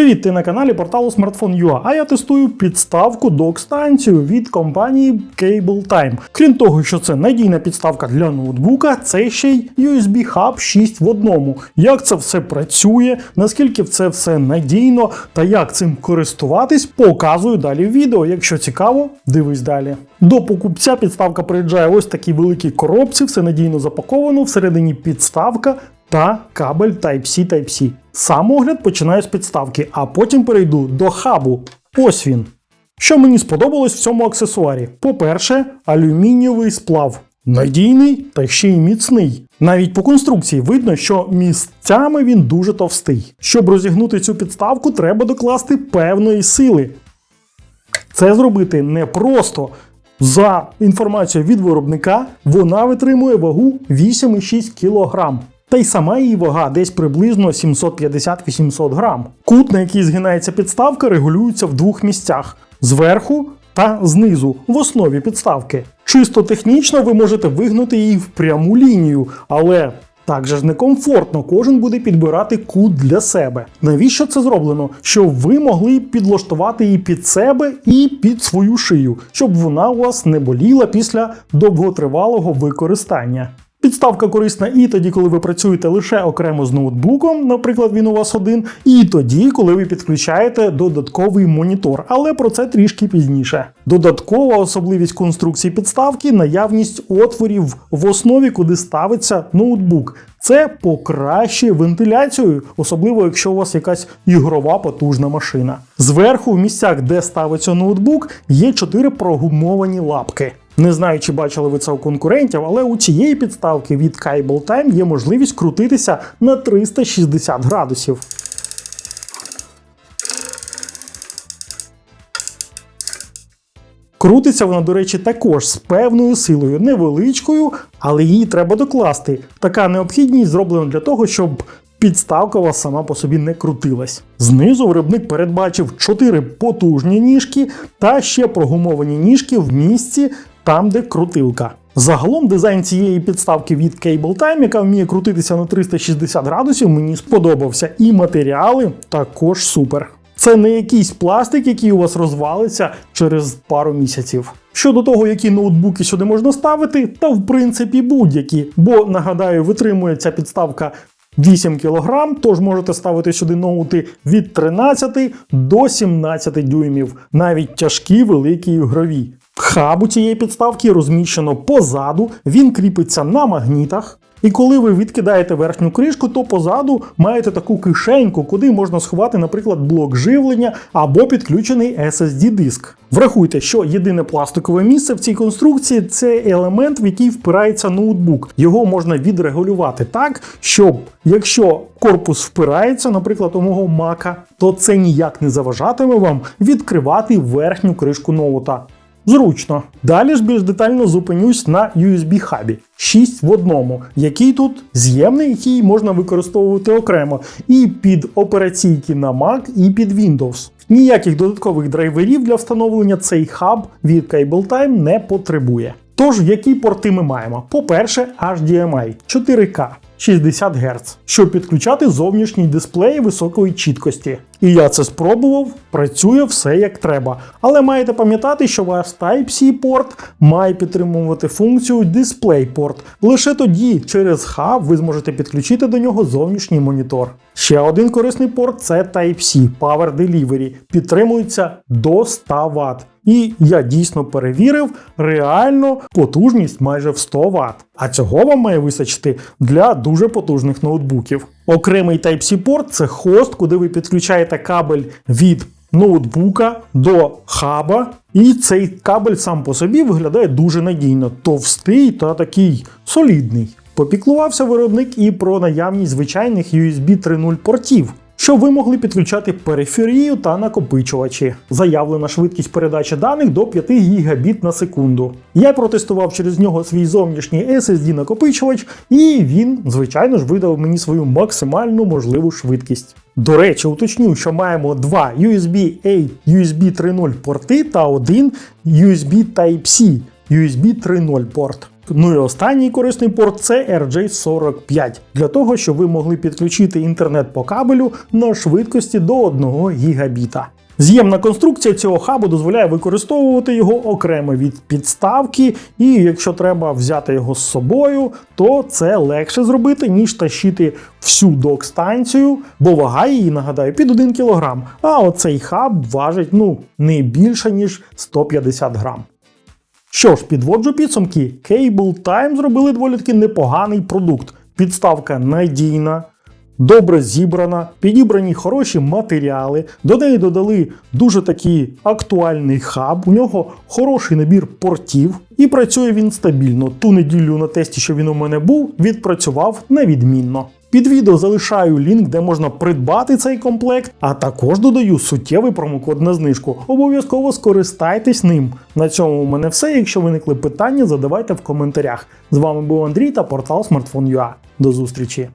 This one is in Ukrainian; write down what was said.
Привіт, ти на каналі порталу Smartphone.ua, а я тестую підставку док-станцію від компанії Cable Time. Крім того, що це надійна підставка для ноутбука, це ще й USB Hub 6 в одному. Як це все працює, наскільки це все надійно та як цим користуватись, показую далі в відео. Якщо цікаво, дивись далі. До покупця підставка приїжджає ось такі великі коробці, все надійно запаковано, всередині підставка та кабель Type-C Type-C. Сам огляд починаю з підставки, а потім перейду до хабу. Ось він. Що мені сподобалось в цьому аксесуарі? По-перше, алюмінієвий сплав. Надійний та ще й міцний. Навіть по конструкції видно, що місцями він дуже товстий. Щоб розігнути цю підставку, треба докласти певної сили. Це зробити непросто. За інформацією від виробника, вона витримує вагу 8,6 кг. Та й сама її вага десь приблизно 750-800 грам. Кут, на який згинається підставка, регулюється в двох місцях: зверху та знизу, в основі підставки. Чисто технічно ви можете вигнути її в пряму лінію, але так же ж некомфортно, кожен буде підбирати кут для себе. Навіщо це зроблено? Щоб ви могли підлаштувати її під себе і під свою шию, щоб вона у вас не боліла після довготривалого використання. Підставка корисна і тоді, коли ви працюєте лише окремо з ноутбуком, наприклад, він у вас один, і тоді, коли ви підключаєте додатковий монітор, але про це трішки пізніше. Додаткова особливість конструкції підставки наявність отворів в основі, куди ставиться ноутбук. Це покращує вентиляцію, особливо якщо у вас якась ігрова потужна машина. Зверху, в місцях, де ставиться ноутбук, є чотири прогумовані лапки. Не знаю, чи бачили ви це у конкурентів, але у цієї підставки від Cable Time є можливість крутитися на 360 градусів. Крутиться вона, до речі, також з певною силою, невеличкою, але її треба докласти. Така необхідність зроблена для того, щоб підставка сама по собі не крутилась. Знизу виробник передбачив 4 потужні ніжки та ще прогумовані ніжки в місці, там, де крутилка. Загалом дизайн цієї підставки від Cable Time, яка вміє крутитися на 360 градусів, мені сподобався. І матеріали також супер. Це не якийсь пластик, який у вас розвалиться через пару місяців. Щодо того, які ноутбуки сюди можна ставити, та в принципі будь-які. Бо нагадаю, витримує ця підставка 8 кг, тож можете ставити сюди ноути від 13 до 17 дюймів, навіть тяжкі, великі ігрові. Хаб у цієї підставки розміщено позаду, він кріпиться на магнітах. І коли ви відкидаєте верхню кришку, то позаду маєте таку кишеньку, куди можна сховати, наприклад, блок живлення або підключений SSD-диск. Врахуйте, що єдине пластикове місце в цій конструкції це елемент, в який впирається ноутбук. Його можна відрегулювати так, щоб якщо корпус впирається, наприклад, у мого мака, то це ніяк не заважатиме вам відкривати верхню кришку ноута. Зручно. Далі ж більш детально зупинюсь на USB-хабі 6 в одному, який тут з'ємний, який можна використовувати окремо і під операційки на Mac, і під Windows. Ніяких додаткових драйверів для встановлення цей хаб від Cable Time не потребує. Тож, які порти ми маємо? По-перше, HDMI 4К. 60 Гц, щоб підключати зовнішній дисплей високої чіткості. І я це спробував, працює все як треба. Але маєте пам'ятати, що ваш Type-C порт має підтримувати функцію DisplayPort. Лише тоді через хаб ви зможете підключити до нього зовнішній монітор. Ще один корисний порт це Type-C Power Delivery. Підтримується до 100 Вт. І я дійсно перевірив, реально потужність майже в 100 Вт. А цього вам має вистачити для дуже потужних ноутбуків. Окремий Type-C порт це хост, куди ви підключаєте кабель від ноутбука до хаба. І цей кабель сам по собі виглядає дуже надійно, товстий та такий солідний. Попіклувався виробник і про наявність звичайних USB 3.0 портів щоб ви могли підключати периферію та накопичувачі. Заявлена швидкість передачі даних до 5 гігабіт на секунду. Я протестував через нього свій зовнішній SSD накопичувач, і він, звичайно ж, видав мені свою максимальну можливу швидкість. До речі, уточню, що маємо два USB A USB 3.0 порти та один USB Type-C USB 3.0 порт. Ну і останній корисний порт це RJ45 для того, щоб ви могли підключити інтернет по кабелю на швидкості до 1 гігабіта. З'ємна конструкція цього хабу дозволяє використовувати його окремо від підставки, і якщо треба взяти його з собою, то це легше зробити, ніж тащити всю док-станцію, бо вага її, нагадаю, під 1 кг. А оцей хаб важить ну не більше ніж 150 грам. Що ж, підводжу підсумки. Cable Time зробили доволі таки непоганий продукт. Підставка надійна, добре зібрана, підібрані хороші матеріали. До неї додали дуже такий актуальний хаб. У нього хороший набір портів, і працює він стабільно. Ту неділю на тесті, що він у мене був, відпрацював невідмінно. Під відео залишаю лінк, де можна придбати цей комплект, а також додаю суттєвий промокод на знижку. Обов'язково скористайтесь ним. На цьому у мене все. Якщо виникли питання, задавайте в коментарях. З вами був Андрій та портал Smartphone.ua. До зустрічі!